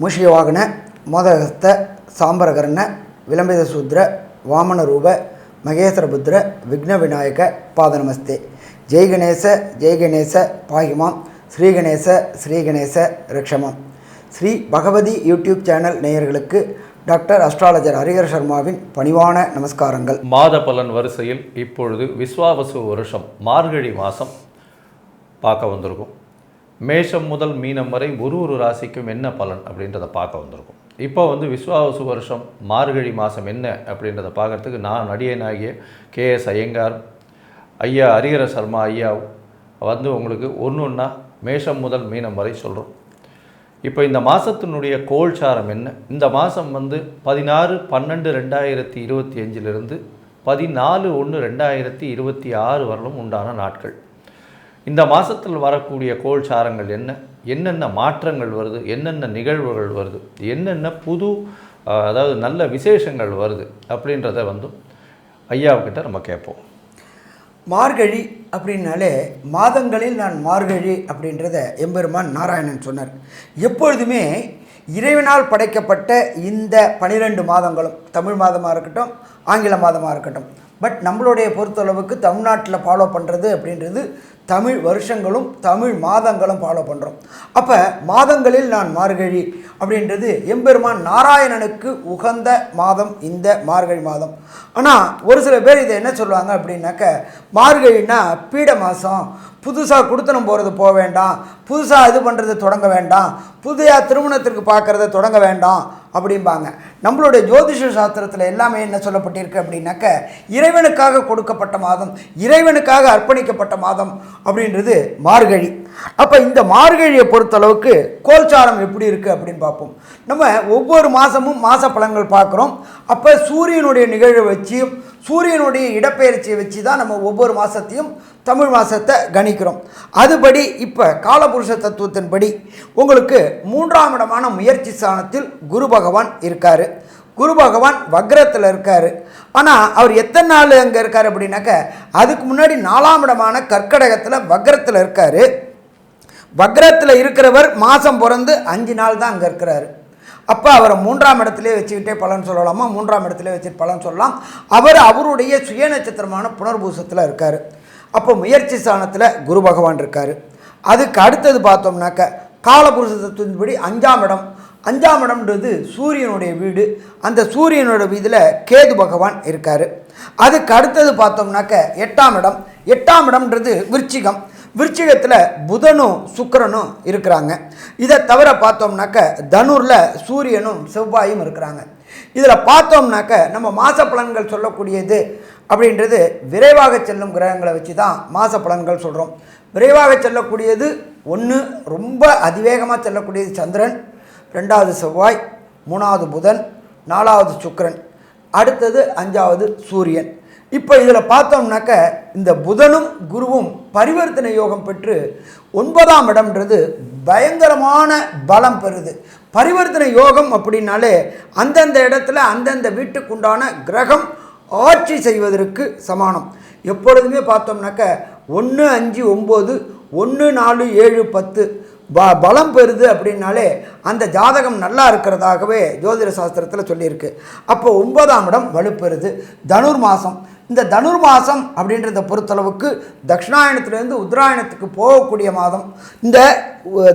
மூஷிகவாகன மோதகஸ்த சாம்பரகர்ண விளம்பித சூத்ர வாமன ரூப மகேஸ்வரபுத்திர விக்ன விநாயக பாதநமஸ்தே ஜெய் கணேச ஜெய் கணேச பாகிமாம். ஸ்ரீ கணேச ஸ்ரீ ஸ்ரீ பகவதி யூடியூப் சேனல் நேயர்களுக்கு டாக்டர் அஸ்ட்ராலஜர் ஹரிகர் சர்மாவின் பணிவான நமஸ்காரங்கள். மாத பலன் வரிசையில் இப்பொழுது விஸ்வாவசு வருஷம் மார்கழி மாதம் பார்க்க வந்திருக்கும். மேஷம் முதல் மீனம் வரை ஒரு ஒரு ராசிக்கும் என்ன பலன் அப்படின்றத பார்க்க வந்திருக்கும். இப்போ வந்து விஸ்வாவசு வருஷம் மார்கழி மாதம் என்ன அப்படின்றத பார்க்கறதுக்கு நான் நடிகனாகிய கே எஸ் ஐயங்கார் ஐயா ஹரிஹர சர்மா ஐயா வந்து உங்களுக்கு ஒன்று ஒன்றா மேஷம் முதல் மீனம் வரை சொல்கிறோம் இப்போ இந்த மாதத்தினுடைய கோல்சாரம் என்ன? இந்த மாதம் வந்து பதினாறு பன்னெண்டு ரெண்டாயிரத்தி இருபத்தி அஞ்சிலிருந்து பதினாலு ஒன்று ரெண்டாயிரத்தி இருபத்தி ஆறு வரலும் உண்டான நாட்கள். இந்த மாதத்தில் வரக்கூடிய கோல்சாரங்கள் என்ன? என்னென்ன மாற்றங்கள் வருது? என்னென்ன நிகழ்வுகள் வருது? என்னென்ன புது அதாவது நல்ல விசேஷங்கள் வருது அப்படின்றத வந்து ஐயாவுக்கிட்ட நம்ம கேட்போம். மார்கழி அப்படின்னாலே மாதங்களில் நான் மார்கழி அப்படின்றத எம்பெருமான் நாராயணன் சொன்னார். எப்பொழுதுமே இறைவனால் படைக்கப்பட்ட இந்த பனிரெண்டு மாதங்களும் தமிழ் மாதமாக இருக்கட்டும் ஆங்கில மாதமாக இருக்கட்டும் பட் நம்மளுடைய பொறுத்தளவுக்கு தமிழ்நாட்டில் ஃபாலோ பண்ணுறது அப்படின்றது தமிழ் வருஷங்களும் தமிழ் மாதங்களும் ஃபாலோ பண்ணுறோம் அப்போ மாதங்களில் நான் மார்கழி அப்படின்றது எம்பெருமான் நாராயணனுக்கு உகந்த மாதம் இந்த மார்கழி மாதம். ஆனால் ஒரு சில பேர் இதை என்ன சொல்லுவாங்க அப்படின்னாக்க மார்கழின்னா பீட மாதம் புதுசாக குடுத்தனம் போகிறது போக வேண்டாம். புதுசாக இது பண்ணுறது தொடங்க வேண்டாம். புதிய திருமணத்திற்கு பார்க்குறத தொடங்க வேண்டாம். அப்படிம்பாங்க. நம்மளுடைய ஜோதிஷ சாஸ்திரத்தில் எல்லாமே என்ன சொல்லப்பட்டிருக்கு அப்படின்னாக்க இறைவனுக்காக கொடுக்கப்பட்ட மாதம் இறைவனுக்காக அர்ப்பணிக்கப்பட்ட மாதம் அப்படின்றது மார்கழி. அப்போ இந்த மார்கழியை பொறுத்தளவுக்கு கோல்சாரம் எப்படி இருக்குது அப்படின்னு பார்ப்போம். நம்ம ஒவ்வொரு மாதமும் மாத பலன்கள் பார்க்குறோம். அப்போ சூரியனுடைய நிகழ்வை வச்சு சூரியனுடைய இடப்பெயர்ச்சியை வச்சு தான் நம்ம ஒவ்வொரு மாதத்தையும் தமிழ் மாதத்தை கணிக்கிறோம். அதுபடி இப்போ காலபுருஷ தத்துவத்தின்படி உங்களுக்கு மூன்றாம் இடமான முயற்சி ஸ்தானத்தில் குரு பகவான் இருக்கார். குரு பகவான் வக்ரத்தில் இருக்கார். ஆனால் அவர் எத்தனை நாள் அங்கே இருக்கார் அப்படின்னாக்க அதுக்கு முன்னாடி நாலாம் இடமான கற்கடகத்தில் வக்ரத்தில் இருக்கார். வக்ரத்தில் இருக்கிறவர் மாதம் பிறந்து அஞ்சு நாள் தான் அங்கே இருக்கிறாரு. அப்போ அவரை மூன்றாம் இடத்துலேயே வச்சுக்கிட்டே பலன் சொல்லலாமா? மூன்றாம் இடத்துல வச்சுட்டு பலன் சொல்லலாம். அவர் அவருடைய சுய நட்சத்திரமான புனர்பூசத்தில் இருக்கார். அப்போ முயற்சி ஸ்தானத்தில் குரு பகவான் இருக்கார். அதுக்கு அடுத்தது பார்த்தோம்னாக்க காலபுருஷ தத்துவத்தின்படி அஞ்சாம் இடம். அஞ்சாம் இடம்ன்றது சூரியனுடைய வீடு. அந்த சூரியனோட வீதியில் கேது பகவான் இருக்கார். அதுக்கு அடுத்தது பார்த்தோம்னாக்க எட்டாம் இடம். எட்டாம் இடம்ன்றது விருச்சிகம். விருச்சிகத்தில் புதனும் சுக்கரனும் இருக்கிறாங்க. இதை தவிர பார்த்தோம்னாக்க தனுரில் சூரியனும் செவ்வாயும் இருக்கிறாங்க. இதில் பார்த்தோம்னாக்க நம்ம மாத பலன்கள் சொல்லக்கூடியது அப்படின்றது விரைவாக செல்லும் கிரகங்களை வச்சு தான் மாத பலன்கள் சொல்கிறோம் விரைவாக செல்லக்கூடியது ஒன்று ரொம்ப அதிவேகமாக செல்லக்கூடியது சந்திரன் ரெண்டாவது செவ்வாய் மூணாவது புதன் நாலாவது சுக்கரன் அடுத்தது அஞ்சாவது சூரியன். இப்போ இதில் பார்த்தோம்னாக்க இந்த புதனும் குருவும் பரிவர்த்தனை யோகம் பெற்று ஒன்பதாம் இடம்ன்றது பயங்கரமான பலம் பெறுது. பரிவர்த்தனை யோகம் அப்படின்னாலே அந்தந்த இடத்துல அந்தந்த வீட்டுக்குண்டான கிரகம் ஆட்சி செய்வதற்கு சமானம். எப்பொழுதுமே பார்த்தோம்னாக்க ஒன்று அஞ்சு ஒம்பது ஒன்று நாலு ஏழு பத்து ப பலம் பெறுது அப்படின்னாலே அந்த ஜாதகம் நல்லா இருக்கிறதாகவே ஜோதிட சாஸ்திரத்தில் சொல்லியிருக்கு. அப்போ ஒன்பதாம் இடம் வலுப்பெறுது. தனுர் மாதம் இந்த தனுர் மாதம் அப்படின்றத பொறுத்தளவுக்கு தட்சிணாயனத்துலேருந்து உத்தராயணத்துக்கு போகக்கூடிய மாதம். இந்த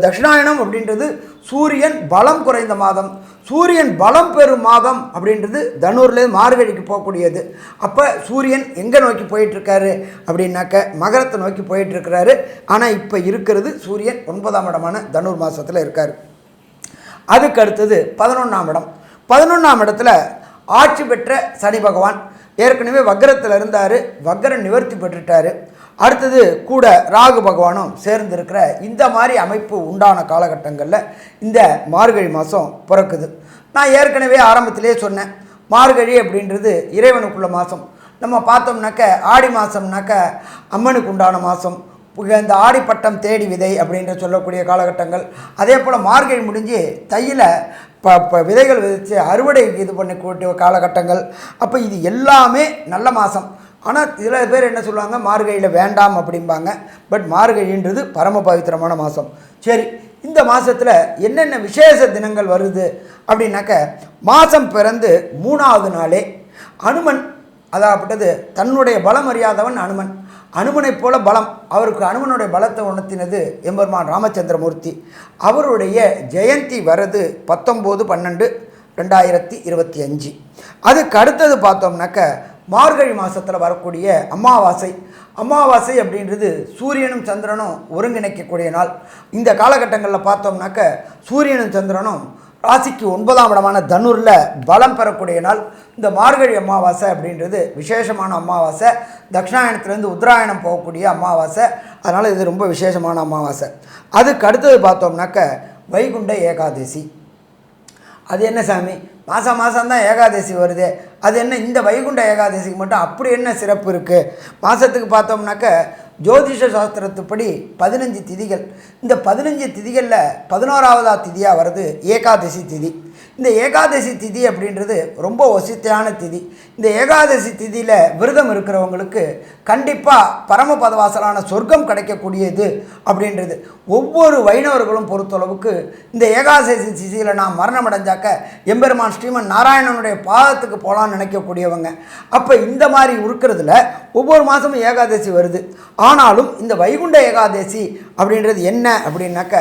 தட்சிணாயணம் அப்படின்றது சூரியன் பலம் குறைந்த மாதம். சூரியன் பலம் பெறும் மாதம் அப்படின்றது தனுர்லேருந்து மார்கழிக்கு போகக்கூடியது. அப்போ சூரியன் எங்கே நோக்கி போயிட்டுருக்காரு அப்படின்னாக்க மகரத்தை நோக்கி போயிட்டுருக்கிறாரு. ஆனால் இப்போ இருக்கிறது சூரியன் ஒன்பதாம் இடமான தனுர் மாதத்தில் இருக்கார். அதுக்கு அடுத்தது பதினொன்றாம் இடம். பதினொன்றாம் இடத்துல ஆட்சி பெற்ற சனி பகவான். ஏற்கனவே வக்கரத்தில் இருந்தார். வக்கரன் நிவர்த்தி பெற்றுட்டார். அடுத்தது கூட ராகு பகவானும் சேர்ந்திருக்கிற இந்த மாதிரி அமைப்பு உண்டான காலகட்டங்களில் இந்த மார்கழி மாதம் பிறக்குது. நான் ஏற்கனவே ஆரம்பத்திலே சொன்னேன். மார்கழி அப்படின்றது இறைவனுக்குள்ள மாதம் நம்ம பார்த்தோம்னாக்க ஆடி மாதம்னாக்க அம்மனுக்கு உண்டான மாதம் இந்த ஆடிப்பட்டம் தேடி விதை அப்படின்ற சொல்லக்கூடிய காலகட்டங்கள். அதே போல் மார்கழி முடிஞ்சு தையில் ப ப விதைகள் விதைச்சு அறுவடை இது பண்ணக்கூடிய காலகட்டங்கள். அப்போ இது எல்லாமே நல்ல மாதம் ஆனால் சில பேர் என்ன சொல்லுவாங்க? மார்கழியில் வேண்டாம் அப்படிம்பாங்க. பட் மார்கழின்றது பரம பவித்திரமான மாதம் சரி இந்த மாதத்தில் என்னென்ன விசேஷ தினங்கள் வருது அப்படின்னாக்க மாதம் பிறந்து மூணாவது நாளே அனுமன் அதாகப்பட்டது தன்னுடைய பலம் அறியாதவன் அனுமன். அனுமனைப் போல பலம். அவருக்கு அனுமனுடைய பலத்தை உணர்த்தினது எம்பெருமான் ராமச்சந்திரமூர்த்தி. அவருடைய ஜெயந்தி வரது பத்தொம்போது பன்னெண்டு ரெண்டாயிரத்தி இருபத்தி அஞ்சு. அதுக்கு அடுத்தது பார்த்தோம்னாக்க மார்கழி மாதத்தில் வரக்கூடிய அமாவாசை. அமாவாசை அப்படின்றது சூரியனும் சந்திரனும் ஒருங்கிணைக்கக்கூடிய நாள். இந்த காலகட்டங்களில் பார்த்தோம்னாக்க சூரியனும் சந்திரனும் ராசிக்கு ஒன்பதாம் இடமான தனுரில் பலம் பெறக்கூடிய நாள் இந்த மார்கழி அமாவாசை அப்படின்றது விசேஷமான அமாவாசை. தட்சிணாயனத்துலேருந்து உத்தராயணம் போகக்கூடிய அமாவாசை. அதனால் இது ரொம்ப விசேஷமான அமாவாசை. அதுக்கு அடுத்தது பார்த்தோம்னாக்க வைகுண்ட ஏகாதசி. அது என்ன சாமி? மாதம் மாதம்தான் ஏகாதசி வருது. அது என்ன இந்த வைகுண்ட ஏகாதசிக்கு மட்டும் அப்படி என்ன சிறப்பு இருக்குது மாதத்துக்கு பார்த்தோம்னாக்க ஜோதிஷ சாஸ்திரத்துப்படி பதினஞ்சு திதிகள். இந்த பதினஞ்சு திதிகளில் பதினோராவதா திதியாக வருது ஏகாதசி திதி. இந்த ஏகாதசி திதி அப்படின்றது ரொம்ப வசித்தியான திதி. இந்த ஏகாதசி திதியில் விரதம் இருக்கிறவங்களுக்கு கண்டிப்பாக பரமபதவாசலான சொர்க்கம் கிடைக்கக்கூடியது அப்படின்றது. ஒவ்வொரு வைணவர்களும் பொறுத்தளவுக்கு இந்த ஏகாதசி திதியில் நான் மரணம் அடைஞ்சாக்க எம்பெருமான் ஸ்ரீமன் நாராயணனுடைய பாதத்துக்கு போகலான்னு நினைக்கக்கூடியவங்க. அப்போ இந்த மாதிரி இருக்கிறதுல ஒவ்வொரு மாதமும் ஏகாதசி வருது. ஆனாலும் இந்த வைகுண்ட ஏகாதசி அப்படின்றது என்ன அப்படின்னாக்க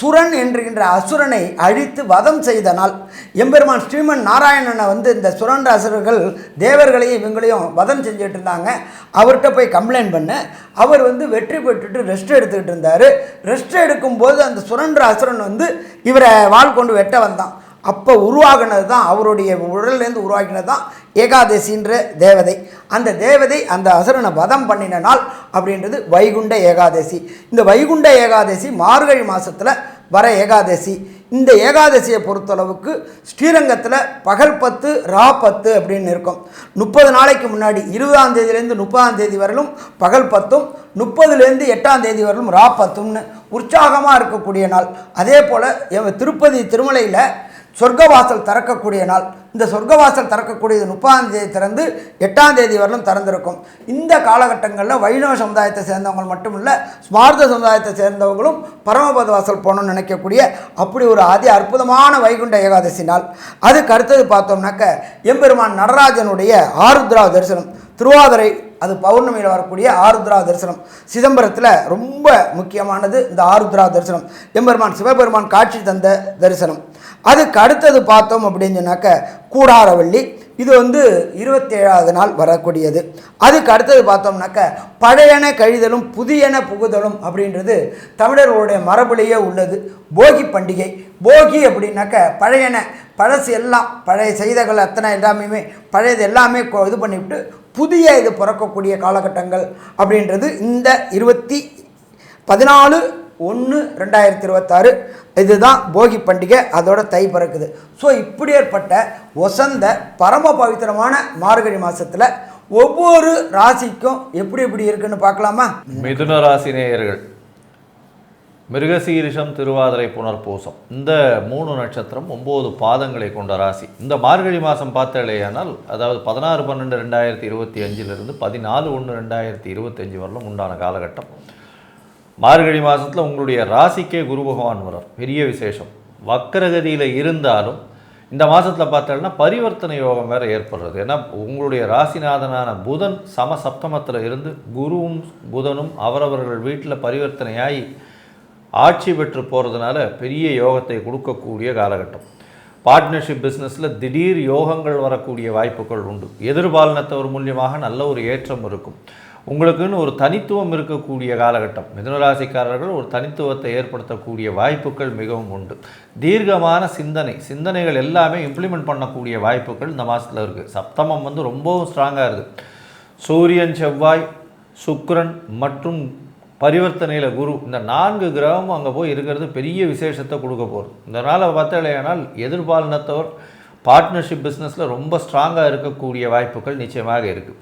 சுரன் என்கின்ற அசுரனை அழித்து வதம் செய்த நாள். எம்பெருமான் ஸ்ரீமன் நாராயணனை வந்து இந்த சுரண்ட அசுரர்கள் தேவர்களையும் இவங்களையும் வதம் செஞ்சுட்டு இருந்தாங்க. அவர்கிட்ட போய் கம்ப்ளைண்ட் பண்ண. அவர் வந்து வெற்றி பெற்றுட்டு ரெஸ்ட் எடுத்துக்கிட்டு இருந்தார். ரெஸ்ட் எடுக்கும்போது அந்த சுரண்ட அசுரன் வந்து இவரை வாள் கொண்டு வெட்ட வந்தான். அப்போ உருவாகினது தான் அவருடைய உடல்லேருந்து உருவாக்கினது தான் ஏகாதசின்ற தேவதை. அந்த தேவதை அந்த அசுரனை வதம் பண்ணின நாள் அப்படின்றது வைகுண்ட ஏகாதசி. இந்த வைகுண்ட ஏகாதசி மார்கழி மாதத்தில் வர ஏகாதசி. இந்த ஏகாதசியை பொறுத்தளவுக்கு ஸ்ரீரங்கத்தில் பகல் பத்து ரா பத்து அப்படின்னு இருக்கும். முப்பது நாளைக்கு முன்னாடி இருபதாம் தேதியிலேருந்து முப்பதாம் தேதி வரலும் பகல் பத்தும் முப்பதுலேருந்து எட்டாம் தேதி வரலும் ரா பத்தும்னு உற்சாகமாக இருக்கக்கூடிய நாள். அதே போல் திருப்பதி திருமலையில் சொர்க்கவாசல் திறக்கக்கூடிய நாள். இந்த சொர்க்கவாசல் திறக்கக்கூடியது முப்பதாம் தேதி திறந்து எட்டாம் தேதி வரலும் திறந்திருக்கும். இந்த காலகட்டங்களில் வைணவ சமுதாயத்தை சேர்ந்தவங்க மட்டும் இல்லை ஸ்மார்த்த சமுதாயத்தை சேர்ந்தவங்களும் பரமபத வாசல் போகணும்னு நினைக்கக்கூடிய அப்படி ஒரு அதி அற்புதமான வைகுண்ட ஏகாதசி நாள். அதுக்கு அடுத்தது பார்த்தோம்னாக்க எம்பெருமான் நடராஜனுடைய ஆருத்ரா தரிசனம். திருவாதிரை அது பௌர்ணமியில் வரக்கூடிய ஆருத்ரா தரிசனம். சிதம்பரத்தில் ரொம்ப முக்கியமானது இந்த ஆருத்ரா தரிசனம். எம்பெருமான் சிவபெருமான் காட்சி தந்த தரிசனம். அதுக்கு அடுத்தது பார்த்தோம் அப்படின்னு சொன்னாக்க கூடாரவள்ளி. இது வந்து இருபத்தேழாவது நாள் வரக்கூடியது. அதுக்கு அடுத்தது பார்த்தோம்னாக்க பழையன கழிதலும் புதியன புகுதலும் அப்படின்றது தமிழர்களுடைய மரபுலேயே உள்ளது. போகி பண்டிகை. போகி அப்படின்னாக்க பழையன பழசு எல்லாம் பழைய செய்தகள் அத்தனை எல்லாமே பழையது எல்லாமே இது பண்ணிவிட்டு புதிய இது பிறக்கக்கூடிய காலகட்டங்கள் அப்படின்றது இந்த இருபத்தி பதினாலு ஒன்று ரெண்டாயிரத்தி இருபத்தாறு. இதுதான் போகி பண்டிகை அதோட தை பிறக்குது. ஸோ இப்படி ஏற்பட்ட ஒசந்த பரம பவித்திரமான மார்கழி மாதத்தில் ஒவ்வொரு ராசிக்கும் எப்படி எப்படி இருக்குன்னு பார்க்கலாமா? மிதுன ராசி நேயர்கள். மிருகசீரிஷம் திருவாதிரை புனர்பூசம். இந்த மூணு நட்சத்திரம் ஒம்பது பாதங்களை கொண்ட ராசி. இந்த மார்கழி மாதம் பார்த்தாலேயானால் அதாவது பதினாறு பன்னெண்டு ரெண்டாயிரத்தி இருபத்தி அஞ்சிலிருந்து பதினாலு ஒன்று ரெண்டாயிரத்தி இருபத்தஞ்சி வரலும் உண்டான காலகட்டம். மார்கழி மாதத்தில் உங்களுடைய ராசிக்கே குரு பகவான் வரார் பெரிய விசேஷம். வக்கரகதியில் இருந்தாலும் இந்த மாதத்தில் பார்த்தோம்னா பரிவர்த்தனை யோகம் வேறு ஏற்படுறது. ஏன்னா உங்களுடைய ராசிநாதனான புதன் சம சப்தமத்தில் இருந்து குருவும் புதனும் அவரவர்கள் வீட்டில் பரிவர்த்தனையாகி ஆட்சி பெற்று போகிறதுனால பெரிய யோகத்தை கொடுக்கக்கூடிய காலகட்டம். பார்ட்னர்ஷிப் பிஸ்னஸில் திடீர் யோகங்கள் வரக்கூடிய வாய்ப்புகள் உண்டு. எதிர்பாலனத்தவர் மூலியமாக நல்ல ஒரு ஏற்றம் இருக்கும். உங்களுக்குன்னு ஒரு தனித்துவம் இருக்கக்கூடிய காலகட்டம். மிதுனராசிக்காரர்கள் ஒரு தனித்துவத்தை ஏற்படுத்தக்கூடிய வாய்ப்புகள் மிகவும் உண்டு. தீர்க்கமான சிந்தனை. சிந்தனைகள் எல்லாமே இம்ப்ளிமெண்ட் பண்ணக்கூடிய வாய்ப்புகள் இந்த மாதத்தில் இருக்குது சப்தமம் வந்து ரொம்பவும் ஸ்ட்ராங்காக இருக்குது சூரியன் செவ்வாய் சுக்ரன் மற்றும் பரிவர்த்தனையில் குரு. இந்த நான்கு கிரகமும் அங்கே போய் இருக்கிறது பெரிய விசேஷத்தை கொடுக்க போகுது. இதனால் பார்த்தாலேயானால் எதிர்பாலினத்தவர் பார்ட்னர்ஷிப் பிஸ்னஸில் ரொம்ப ஸ்ட்ராங்காக இருக்கக்கூடிய வாய்ப்புகள் நிச்சயமாக இருக்குது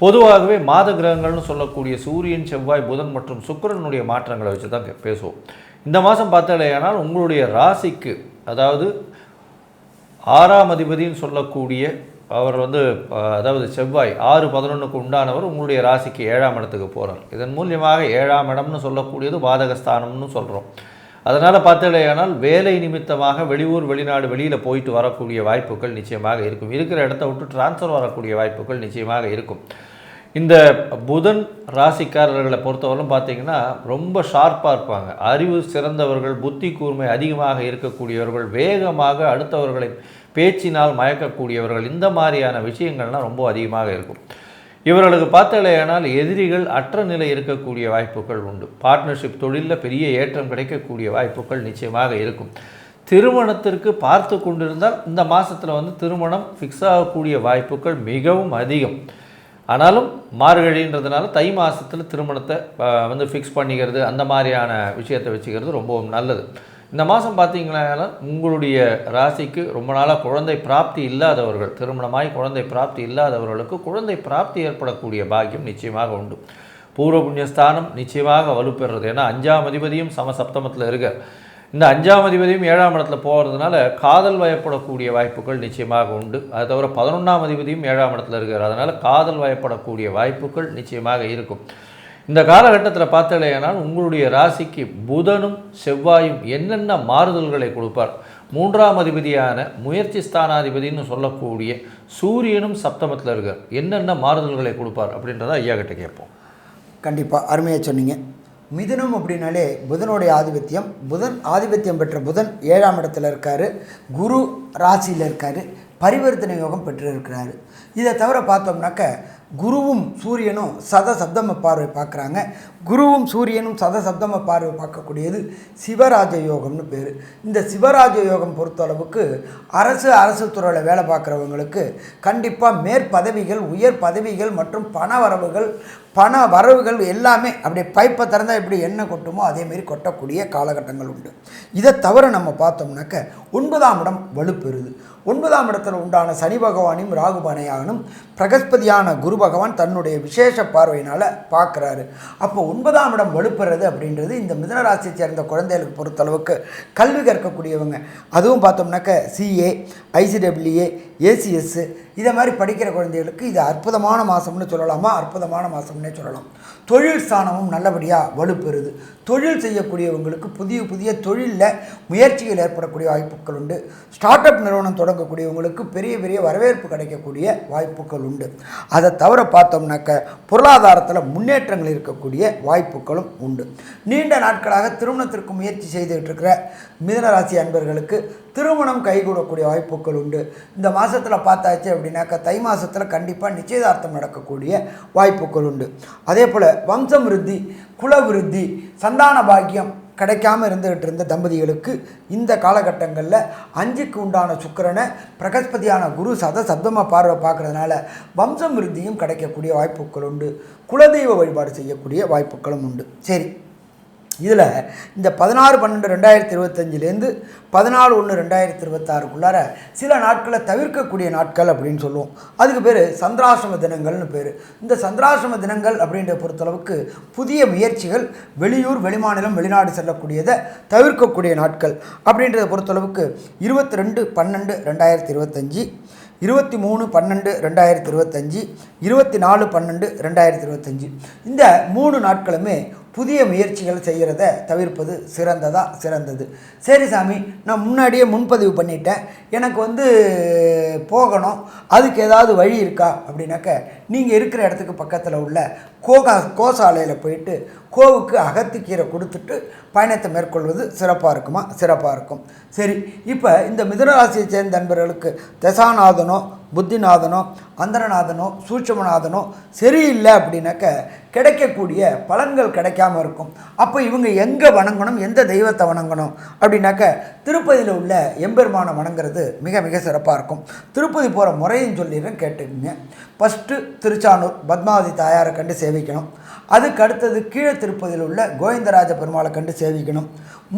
பொதுவாகவே மாத கிரகங்கள்னு சொல்லக்கூடிய சூரியன் செவ்வாய் புதன் மற்றும் சுக்கிரனுடைய மாற்றங்களை வச்சு தான் பேசுவோம். இந்த மாதம் பார்த்தாலேயானால் உங்களுடைய ராசிக்கு அதாவது ஆறாம் அதிபதினு சொல்லக்கூடிய அவர் வந்து அதாவது செவ்வாய் ஆறு பதினொன்றுக்கு உண்டானவர் உங்களுடைய ராசிக்கு ஏழாம் இடத்துக்கு போகிறார் இதன் மூலியமாக ஏழாம் இடம்னு சொல்லக்கூடியது பாதகஸ்தானம்னு சொல்கிறோம் அதனால் பார்த்தீங்களேயானால் வேலை நிமித்தமாக வெளியூர் வெளிநாடு வெளியில் போயிட்டு வரக்கூடிய வாய்ப்புகள் நிச்சயமாக இருக்கும். இருக்கிற இடத்த விட்டு டிரான்ஸ்ஃபர் வரக்கூடிய வாய்ப்புகள் நிச்சயமாக இருக்கும். இந்த புதன் ராசிக்காரர்களை பொறுத்தவரைக்கும் பார்த்தீங்கன்னா ரொம்ப ஷார்ப்பாக இருப்பாங்க. அறிவு சிறந்தவர்கள் புத்தி கூர்மை அதிகமாக இருக்கக்கூடியவர்கள் வேகமாக அடுத்தவர்களை பேச்சினால் மயக்கக்கூடியவர்கள் இந்த மாதிரியான விஷயங்கள்லாம் ரொம்ப அதிகமாக இருக்கும். இவர்களுக்கு பார்த்தாலேயானால் எதிரிகள் அற்ற நிலை இருக்கக்கூடிய வாய்ப்புகள் உண்டு. பார்ட்னர்ஷிப் தொழிலில் பெரிய ஏற்றம் கிடைக்கக்கூடிய வாய்ப்புகள் நிச்சயமாக இருக்கும். திருமணத்திற்கு பார்த்து கொண்டிருந்தால் இந்த மாதத்தில் வந்து திருமணம் ஃபிக்ஸ் ஆகக்கூடிய வாய்ப்புகள் மிகவும் அதிகம். ஆனாலும் மார்கழின்றதுனால தை மாதத்தில் திருமணத்தை வந்து ஃபிக்ஸ் பண்ணிக்கிறது அந்த மாதிரியான விஷயத்தை வச்சுக்கிறது ரொம்பவும் நல்லது. இந்த மாதம் பார்த்தீங்கன்னா உங்களுடைய ராசிக்கு ரொம்ப நாளாக குழந்தை பிராப்தி இல்லாதவர்கள் திருமணமாய் குழந்தை பிராப்தி இல்லாதவர்களுக்கு குழந்தை பிராப்தி ஏற்படக்கூடிய பாக்கியம் நிச்சயமாக உண்டு. பூர்வ புண்ணியஸ்தானம் நிச்சயமாக வலுப்பெறுறது. ஏன்னா அஞ்சாம் அதிபதியும் சமசப்தமத்தில் இருக்க இந்த அஞ்சாம் அதிபதியும் ஏழாம் இடத்துல போகிறதுனால காதல் வயப்படக்கூடிய வாய்ப்புகள் நிச்சயமாக உண்டு. அது தவிர பதினொன்றாம் அதிபதியும் ஏழாம் இடத்துல இருக்கார். அதனால் காதல் வயப்படக்கூடிய வாய்ப்புகள் நிச்சயமாக இருக்கும். இந்த காலகட்டத்தில் பார்த்தலையானால் உங்களுடைய ராசிக்கு புதனும் செவ்வாயும் என்னென்ன மாறுதல்களை கொடுப்பார்? மூன்றாம் அதிபதியான முயற்சி ஸ்தானாதிபதின்னு சொல்லக்கூடிய சூரியனும் சப்தமத்தில் இருக்கார். என்னென்ன மாறுதல்களை கொடுப்பார் அப்படின்றத ஐயா கிட்ட கேட்போம். கண்டிப்பாக அருமையாக சொன்னீங்க. மிதுனம் அப்படின்னாலே புதனுடைய ஆதிபத்தியம் புதன் ஆதிபத்தியம் பெற்ற புதன் ஏழாம் இடத்துல இருக்கார் குரு ராசியில் இருக்கார் பரிவர்த்தனை யோகம் பெற்று இருக்கிறாரு இதை தவிர பார்த்தோம்னாக்க குருவும் சூரியனும் சத சப்தம பார்வை பார்க்குறாங்க. குருவும் சூரியனும் சத சப்தம பார்வை பார்க்கக்கூடியது சிவராஜ யோகம்னு பேர். இந்த சிவராஜ யோகம் பொறுத்தளவுக்கு அரசு அரசு துறையில் வேலை பார்க்குறவங்களுக்கு கண்டிப்பாக மேற்பதவிகள் உயர் பதவிகள் மற்றும் பண வரவுகள் பண வரவுகள் எல்லாமே அப்படியே பைப்பை திறந்தால் எப்படி எண்ணெய் கொட்டுமோ அதேமாரி கொட்டக்கூடிய காலகட்டங்கள் உண்டு. இதை தவிர நம்ம பார்த்தோம்னாக்க ஒன்பதாம் இடம் வலுப்பெறுது. ஒன்பதாம் இடத்தில் உண்டான சனி பகவானையும் ராகுபனையானும் பிரகஸ்பதியான குரு பகவான் தன்னுடைய விசேஷ பார்வையினால் பார்க்குறாரு. அப்போ ஒன்பதாம் இடம் வலுப்பெறது அப்படின்றது இந்த மிதனராசியை சேர்ந்த குழந்தைகளுக்கு பொறுத்தளவுக்கு கல்வி கற்கக்கூடியவங்க. அதுவும் பார்த்தோம்னாக்க சிஏ ஐசிடபிள்யூஏ ஏசிஎஸ்ஸு இதை மாதிரி படிக்கிற குழந்தைகளுக்கு இது அற்புதமான மாதம்னு சொல்லலாமா? அற்புதமான மாதம்னே சொல்லலாம். தொழில் ஸ்தானமும் நல்லபடியாக வலுப்பெறுது. தொழில் செய்யக்கூடியவங்களுக்கு புதிய புதிய தொழிலில் முயற்சிகள் ஏற்படக்கூடிய வாய்ப்புகள் உண்டு. ஸ்டார்ட் அப் நிறுவனம் தொடங்கக்கூடியவங்களுக்கு பெரிய பெரிய வரவேற்பு கிடைக்கக்கூடிய வாய்ப்புகள் உண்டு. அதை தவிர பார்த்தோம்னாக்க பொருளாதாரத்தில் முன்னேற்றங்கள் இருக்கக்கூடிய வாய்ப்புகளும் உண்டு. நீண்ட நாட்களாக திருமணத்திற்கு முயற்சி செய்துகிட்டு இருக்கிற மிதனராசி அன்பர்களுக்கு திருமணம் கைகூடக்கூடிய வாய்ப்புகள் உண்டு. இந்த மாதத்தில் பார்த்தாச்சு அப்படின்னாக்கா தை மாதத்தில் கண்டிப்பாக நிச்சயதார்த்தம் நடக்கக்கூடிய வாய்ப்புகள் உண்டு. அதே போல் வம்சம் விருத்தி குல விருத்தி சந்தான பாக்கியம் கிடைக்காம இருந்துகிட்டு இருந்த தம்பதிகளுக்கு இந்த காலகட்டங்களில் அஞ்சுக்கு உண்டான சுக்கரனை பிரகஸ்பதியான குரு சத சப்தமாக பார்வை பார்க்கறதுனால வம்சம் விருத்தியும் கிடைக்கக்கூடிய வாய்ப்புகள் உண்டு. குலதெய்வ வழிபாடு செய்யக்கூடிய வாய்ப்புகளும் உண்டு. சரி. இதில் இந்த பதினாறு பன்னெண்டு ரெண்டாயிரத்தி இருபத்தஞ்சிலேருந்து பதினாலு ஒன்று ரெண்டாயிரத்தி இருபத்தாறுக்குள்ளார சில நாட்களை தவிர்க்கக்கூடிய நாட்கள் அப்படின்னு சொல்லுவோம். அதுக்கு பேர் சந்திராசிரம தினங்கள்னு பேர். இந்த சந்திராசிரம தினங்கள் அப்படின்ற பொறுத்தளவுக்கு புதிய முயற்சிகள் வெளியூர் வெளிமாநிலம் வெளிநாடு செல்லக்கூடியதை தவிர்க்கக்கூடிய நாட்கள் அப்படின்றத பொறுத்தளவுக்கு இருபத்தி ரெண்டு பன்னெண்டு ரெண்டாயிரத்தி இருபத்தஞ்சி இருபத்தி மூணு பன்னெண்டு ரெண்டாயிரத்தி இருபத்தஞ்சி இருபத்தி நாலு பன்னெண்டு ரெண்டாயிரத்தி இருபத்தஞ்சி. இந்த மூணு நாட்களுமே புதிய முயற்சிகள் செய்கிறத தவிர்ப்பது சிறந்ததாக சிறந்தது. சரி சாமி நான் முன்னாடியே முன்பதிவு பண்ணிட்டேன். எனக்கு வந்து போகணும். அதுக்கு ஏதாவது வழி இருக்கா? அப்படின்னாக்க நீங்கள் இருக்கிற இடத்துக்கு பக்கத்தில் உள்ள கோகா கோசாலையில் போயிட்டு கோவுக்கு அகத்திக்கீரை கொடுத்துட்டு பயணத்தை மேற்கொள்வது சிறப்பாக இருக்குமா? சிறப்பாக இருக்கும். சரி இப்போ இந்த மிதுனராசியை சேர்ந்த நண்பர்களுக்கு தசாநாதனோ புத்திநாதனோ அந்தரநாதனோ சூட்சமநாதனோ சரியில்லை அப்படின்னாக்க கிடைக்கக்கூடிய பலன்கள் கிடைக்காம இருக்கும். அப்போ இவங்க எங்கே வணங்கணும்? எந்த தெய்வத்தை வணங்கணும்? அப்படின்னாக்க திருப்பதியில் உள்ள எம்பெருமானை வணங்குறது மிக மிக சிறப்பாக இருக்கும். திருப்பதி போகிற முறையும் சொல்லிடுறேன் கேட்டுக்கோங்க. ஃபஸ்ட்டு திருச்சானூர் பத்மாவதி தாயாரை கண்டு சேவிக்கணும். அதுக்கு அடுத்தது கீழே திருப்பதியில் உள்ள கோவிந்தராஜ பெருமாளை கண்டு சேவிக்கணும்.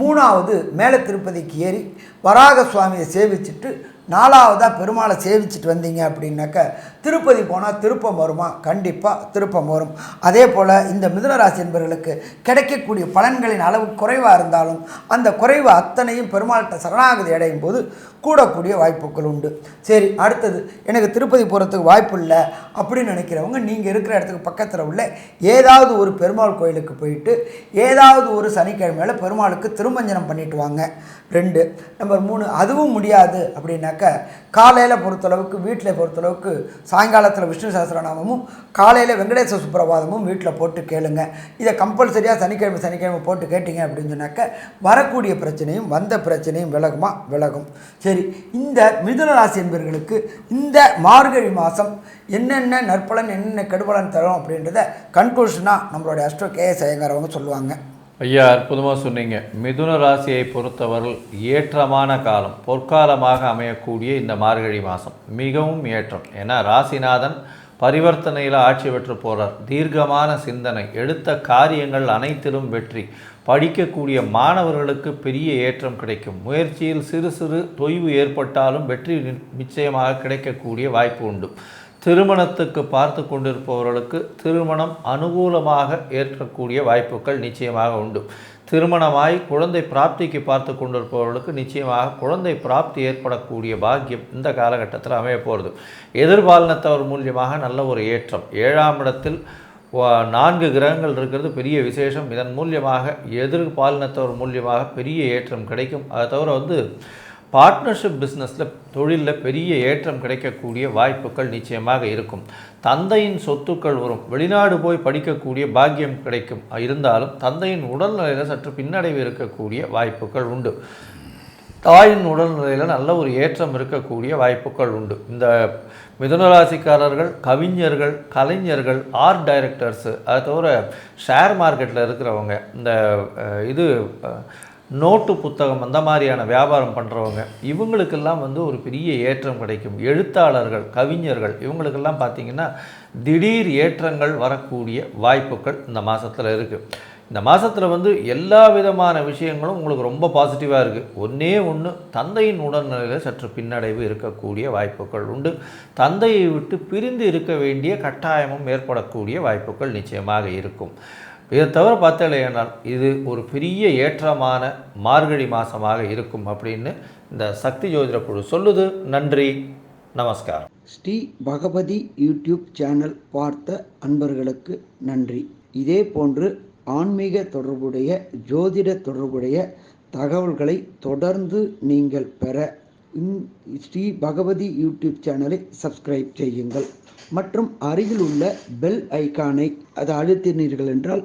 மூணாவது மேலே திருப்பதிக்கு ஏறி வராக சுவாமியை சேவிச்சுட்டு நாலாவதாக பெருமாளை சேவிச்சுட்டு வந்தீங்க அப்படின்னாக்க திருப்பதி போனால் திருப்பம் வருமா? கண்டிப்பாக திருப்பம் வரும். அதே போல் இந்த மிதுனராசி என்பவர்களுக்கு கிடைக்கக்கூடிய பலன்களின் அளவு குறைவாக இருந்தாலும் அந்த குறைவு அத்தனையும் பெருமாள்கிட்ட சரணாகதி அடையும் போது கூடக்கூடிய வாய்ப்புகள் உண்டு. சரி அடுத்தது. எனக்கு திருப்பதி போகிறதுக்கு வாய்ப்பு இல்லை அப்படின்னு நினைக்கிறவங்க நீங்கள் இருக்கிற இடத்துக்கு பக்கத்தில் உள்ள ஏதாவது ஒரு பெருமாள் கோயிலுக்கு போயிட்டு ஏதாவது ஒரு சனிக்கிழமையில் பெருமாளுக்கு திருமஞ்சனம் பண்ணிட்டு வாங்க. ரெண்டு. நம்பர் மூணு அதுவும் முடியாது அப்படின்னாக்க காலையில் பொறுத்தளவுக்கு வீட்டில் பொறுத்தளவுக்கு சாயங்காலத்தில் விஷ்ணு சஹஸ்ரநாமமும் காலையில் வெங்கடேச சுப்பிரபாதமும் வீட்டில் போட்டு கேளுங்க. இதை கம்பல்சரியாக சனிக்கிழமை சனிக்கிழமை போட்டு கேட்டிங்க அப்படின்னு சொன்னாக்க வரக்கூடிய பிரச்சனையும் வந்த பிரச்சனையும் விலகுமா? விலகும். சரி இந்த மிதுன ராசி என்பவர்களுக்கு இந்த மார்கழி மாதம் என்னென்ன நற்பலன் என்னென்ன கெடுபலன் தரும் அப்படின்றத கன்க்ளூஷனாக நம்மளுடைய அஷ்டோ கேஎஸ் ஐயங்கார் சொல்லுவாங்க. ஐயா அற்புதமாக சொன்னீங்க. மிதுன ராசியை பொறுத்தவர்கள் ஏற்றமான காலம் பொற்காலமாக அமையக்கூடிய இந்த மார்கழி மாதம் மிகவும் ஏற்றம். ஏன்னா ராசிநாதன் பரிவர்த்தனையில் ஆட்சி பெற்று போகிறார் தீர்க்கமான சிந்தனை எடுத்த காரியங்கள் அனைத்திலும் வெற்றி படிக்கக்கூடிய மாணவர்களுக்கு பெரிய ஏற்றம் கிடைக்கும். முயற்சியில் சிறு சிறு தொய்வு ஏற்பட்டாலும் வெற்றி நி- நிச்சயமாக கிடைக்கக்கூடிய வாய்ப்பு உண்டு. திருமணத்துக்கு பார்த்து கொண்டிருப்பவர்களுக்கு திருமணம் அனுகூலமாக ஏற்கக்கூடிய வாய்ப்புகள் நிச்சயமாக உண்டு. திருமணமாய் குழந்தை பிராப்திக்கு பார்த்து கொண்டிருப்பவர்களுக்கு நிச்சயமாக குழந்தை பிராப்தி ஏற்படக்கூடிய பாக்கியம் இந்த காலகட்டத்தில் அமைய போகிறது எதிர்பாலனத்தவர் மூலியமாக நல்ல ஒரு ஏற்றம். ஏழாம் இடத்தில் நான்கு கிரகங்கள் இருக்கிறது பெரிய விசேஷம். இதன் மூலியமாக எதிர்பாலினத்தவர் மூலியமாக பெரிய ஏற்றம் கிடைக்கும். அதை தவிர வந்து பார்ட்னர்ஷிப் பிஸ்னஸில் தொழிலில் பெரிய ஏற்றம் கிடைக்கக்கூடிய வாய்ப்புகள் நிச்சயமாக இருக்கும். தந்தையின் சொத்துக்கள் வரும். வெளிநாடு போய் படிக்கக்கூடிய பாக்கியம் கிடைக்கும். இருந்தாலும் தந்தையின் உடல்நிலையில் சற்று பின்னடைவு இருக்கக்கூடிய வாய்ப்புகள் உண்டு. தாயின் உடல்நிலையில் நல்ல ஒரு ஏற்றம் இருக்கக்கூடிய வாய்ப்புகள் உண்டு. இந்த மிதுனராசிக்காரர்கள் கவிஞர்கள் கலைஞர்கள் ஆர்ட் டைரக்டர்ஸு அது தவிர ஷேர் மார்க்கெட்டில் இருக்கிறவங்க இந்த இது நோட்டு புத்தகம் அந்த மாதிரியான வியாபாரம் பண்ணுறவங்க இவங்களுக்கெல்லாம் வந்து ஒரு பெரிய ஏற்றம் கிடைக்கும். எழுத்தாளர்கள் கவிஞர்கள் இவங்களுக்கெல்லாம் பார்த்திங்கன்னா திடீர் ஏற்றங்கள் வரக்கூடிய வாய்ப்புகள் இந்த மாதத்தில் இருக்குது இந்த மாதத்தில் வந்து எல்லா விதமான விஷயங்களும் உங்களுக்கு ரொம்ப பாசிட்டிவாக இருக்குது ஒன்றே ஒன்று தந்தையின் உடல்நிலையில் சற்று பின்னடைவு இருக்கக்கூடிய வாய்ப்புகள் உண்டு. தந்தையை விட்டு பிரிந்து இருக்க வேண்டிய கட்டாயமும் ஏற்படக்கூடிய வாய்ப்புகள் நிச்சயமாக இருக்கும். இதை தவிர பார்த்தலையானால் இது ஒரு பெரிய ஏற்றமான மார்கழி மாதமாக இருக்கும் அப்படின்னு இந்த சக்தி ஜோதிட குழு சொல்லுது. நன்றி. நமஸ்காரம். ஸ்ரீ பகவதி யூடியூப் சேனல் பார்த்த அன்பர்களுக்கு நன்றி. இதே போன்று ஆன்மீக தொடர்புடைய ஜோதிட தொடர்புடைய தகவல்களை தொடர்ந்து நீங்கள் பெற ஸ்ரீ பகவதி யூடியூப் சேனலை சப்ஸ்கிரைப் செய்யுங்கள். மற்றும் அருகில் உள்ள பெல் ஐகானை அதை அழுத்தினீர்கள் என்றால்